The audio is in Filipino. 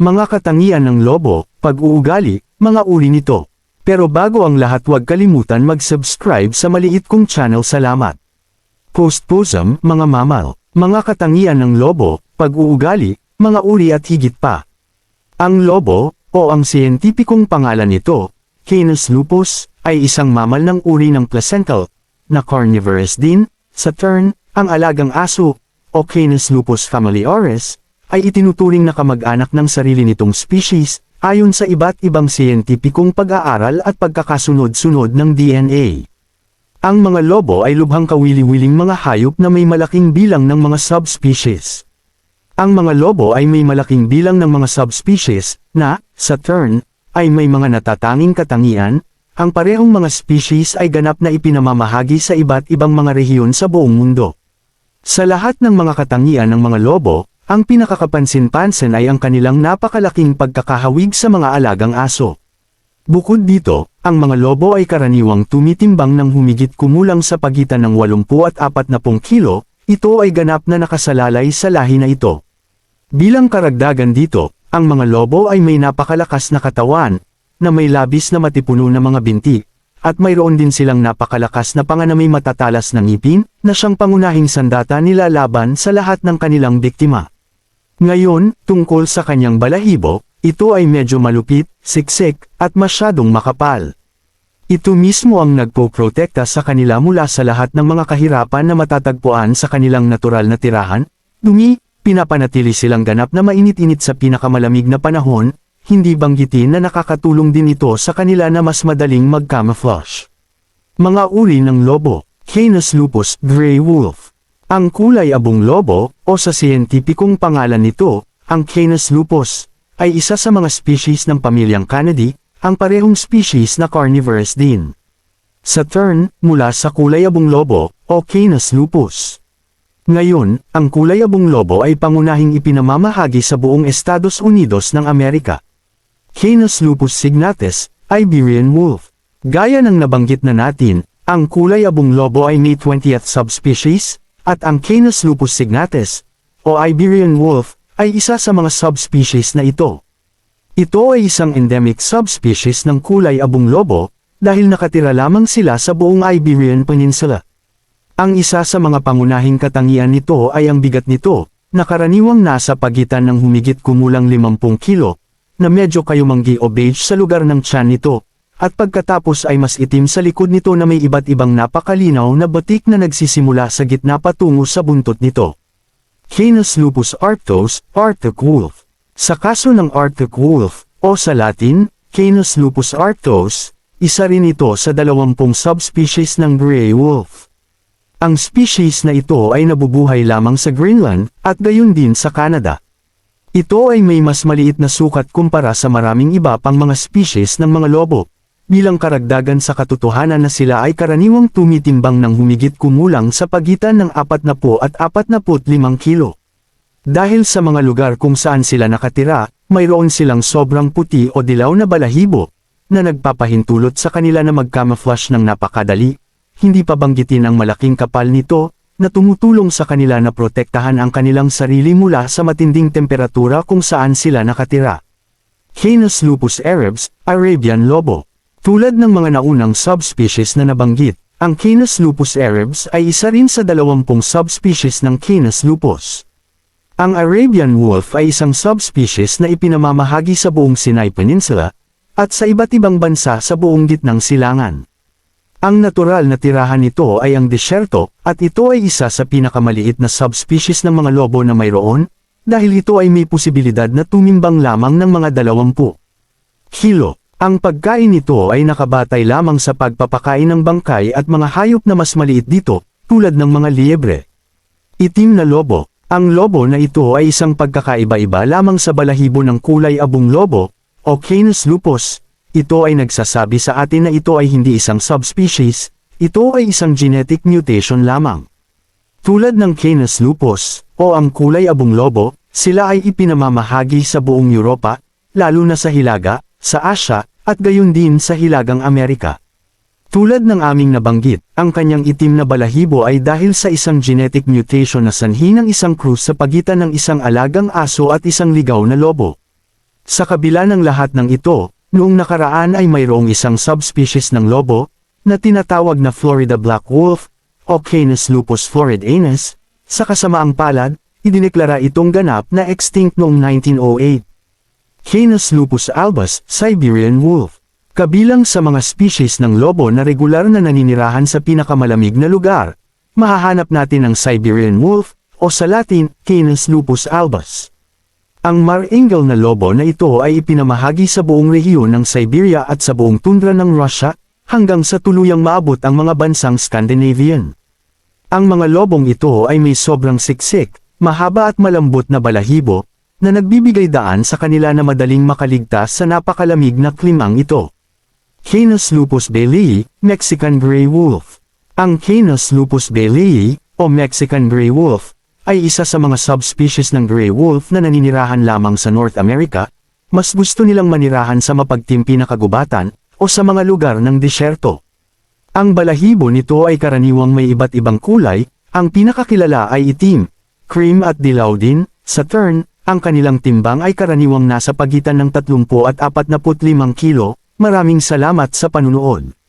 Mga katangian ng lobo, pag-uugali, mga uri nito. Pero bago ang lahat huwag kalimutan mag-subscribe sa maliit kong channel salamat. Postposum, mga mamal, mga katangian ng lobo, pag-uugali, mga uri at higit pa. Ang lobo, o ang siyentipikong pangalan nito, Canis lupus, ay isang mamal ng uri ng placental, na carnivorous din, sa turn, ang alagang aso, o Canis lupus familiaris, ay itinuturing na kamag-anak ng sarili nitong species, ayon sa iba't ibang siyentipikong pag-aaral at pagkakasunod-sunod ng DNA. Ang mga lobo ay lubhang kawili-wiling mga hayop na may malaking bilang ng mga subspecies. Ang mga lobo ay may malaking bilang ng mga subspecies, na, sa turn, ay may mga natatanging katangian, ang parehong mga species ay ganap na ipinamamahagi sa iba't ibang mga rehiyon sa buong mundo. Sa lahat ng mga katangian ng mga lobo, ang pinakakapansin-pansin ay ang kanilang napakalaking pagkakahawig sa mga alagang aso. Bukod dito, ang mga lobo ay karaniwang tumitimbang ng humigit kumulang sa pagitan ng 80 at 40 kilo, ito ay ganap na nakasalalay sa lahi na ito. Bilang karagdagan dito, ang mga lobo ay may napakalakas na katawan, na may labis na matipuno na mga binti, at mayroon din silang napakalakas na panga na may matatalas na ngipin, na siyang pangunahing sandata nila laban sa lahat ng kanilang biktima. Ngayon, tungkol sa kanyang balahibo, ito ay medyo malupit, siksik, at masyadong makapal. Ito mismo ang nagpo-protekta sa kanila mula sa lahat ng mga kahirapan na matatagpuan sa kanilang natural na tirahan, dumi, pinapanatili silang ganap na mainit-init sa pinakamalamig na panahon, hindi banggitin na nakakatulong din ito sa kanila na mas madaling mag-camouflage. Mga uri ng lobo, Canis lupus, gray wolf. Ang kulay abong lobo, o sa siyentipikong pangalan nito, ang Canis lupus, ay isa sa mga species ng pamilyang Canidae, ang parehong species na carnivorous din. Sa turn, mula sa kulay abong lobo, o Canis lupus. Ngayon, ang kulay abong lobo ay pangunahing ipinamamahagi sa buong Estados Unidos ng Amerika. Canis lupus signatus, Iberian wolf. Gaya ng nabanggit na natin, ang kulay abong lobo ay may 20th subspecies, at ang Canis lupus signatus, o Iberian wolf, ay isa sa mga subspecies na ito. Ito ay isang endemic subspecies ng kulay abong lobo, dahil nakatira lamang sila sa buong Iberian Peninsula. Ang isa sa mga pangunahing katangian nito ay ang bigat nito, na karaniwang nasa pagitan ng humigit kumulang 50 kilo, na medyo kayumanggi o beige sa lugar ng tiyan nito, at pagkatapos ay mas itim sa likod nito na may iba't ibang napakalinaw na batik na nagsisimula sa gitna patungo sa buntot nito. Canis lupus arctos, Arctic wolf. Sa kaso ng Arctic wolf, o sa Latin, Canis lupus arctos, isa rin ito sa dalawampung subspecies ng gray wolf. Ang species na ito ay nabubuhay lamang sa Greenland, at gayon din sa Canada. Ito ay may mas maliit na sukat kumpara sa maraming iba pang mga species ng mga lobo, bilang karagdagan sa katotohanan na sila ay karaniwang tumitimbang ng humigit kumulang sa pagitan ng 40 at 45 kilo. Dahil sa mga lugar kung saan sila nakatira, mayroon silang sobrang puti o dilaw na balahibo, na nagpapahintulot sa kanila na mag-camouflage ng napakadali, hindi pa banggitin ang malaking kapal nito, na tumutulong sa kanila na protektahan ang kanilang sarili mula sa matinding temperatura kung saan sila nakatira. Canis lupus arabs, Arabian lobo. Tulad ng mga naunang subspecies na nabanggit, ang Canis lupus arabs ay isa rin sa dalawampung subspecies ng Canis lupus. Ang Arabian wolf ay isang subspecies na ipinamamahagi sa buong Sinai Peninsula, at sa iba't ibang bansa sa buong gitnang silangan. Ang natural na tirahan nito ay ang desyerto, at ito ay isa sa pinakamaliit na subspecies ng mga lobo na mayroon, dahil ito ay may posibilidad na tumimbang lamang ng mga 20 kilo. Ang pagkain nito ay nakabatay lamang sa pagpapakain ng bangkay at mga hayop na mas maliit dito, tulad ng mga liebre. Itim na lobo. Ang lobo na ito ay isang pagkakaiba-iba lamang sa balahibo ng kulay abong lobo, o Canis lupus, ito ay nagsasabi sa atin na ito ay hindi isang subspecies, ito ay isang genetic mutation lamang. Tulad ng Canis lupus, o ang kulay abong lobo, sila ay ipinamamahagi sa buong Europa, lalo na sa Hilaga, sa Asya, at gayon din sa Hilagang Amerika. Tulad ng aming nabanggit, ang kanyang itim na balahibo ay dahil sa isang genetic mutation na sanhi ng isang krus sa pagitan ng isang alagang aso at isang ligaw na lobo. Sa kabila ng lahat ng ito, noong nakaraan ay mayroong isang subspecies ng lobo, na tinatawag na Florida Black Wolf, o Canis lupus floridanus, sa kasamaang palad, idineklara itong ganap na extinct noong 1908. Canis lupus albus, Siberian Wolf. Kabilang sa mga species ng lobo na regular na naninirahan sa pinakamalamig na lugar, mahahanap natin ang Siberian Wolf, o sa Latin, Canis lupus albus. Ang marengel na lobo na ito ay ipinamahagi sa buong rehiyon ng Siberia at sa buong tundra ng Russia, hanggang sa tuluyang maabot ang mga bansang Scandinavian. Ang mga lobong ito ay may sobrang siksik, mahaba at malambot na balahibo, na nagbibigay daan sa kanila na madaling makaligtas sa napakalamig na klimang ito. Canis lupus bailey, Mexican Gray Wolf. Ang Canis lupus bailey, o Mexican Gray Wolf, ay isa sa mga subspecies ng gray wolf na naninirahan lamang sa North America, mas gusto nilang manirahan sa mapagtimpi na kagubatan, o sa mga lugar ng disyerto. Ang balahibo nito ay karaniwang may iba't ibang kulay, ang pinakakilala ay itim, cream at dilaw din, sa turn, ang kanilang timbang ay karaniwang nasa pagitan ng 30 at 45 kilo, maraming salamat sa panunood.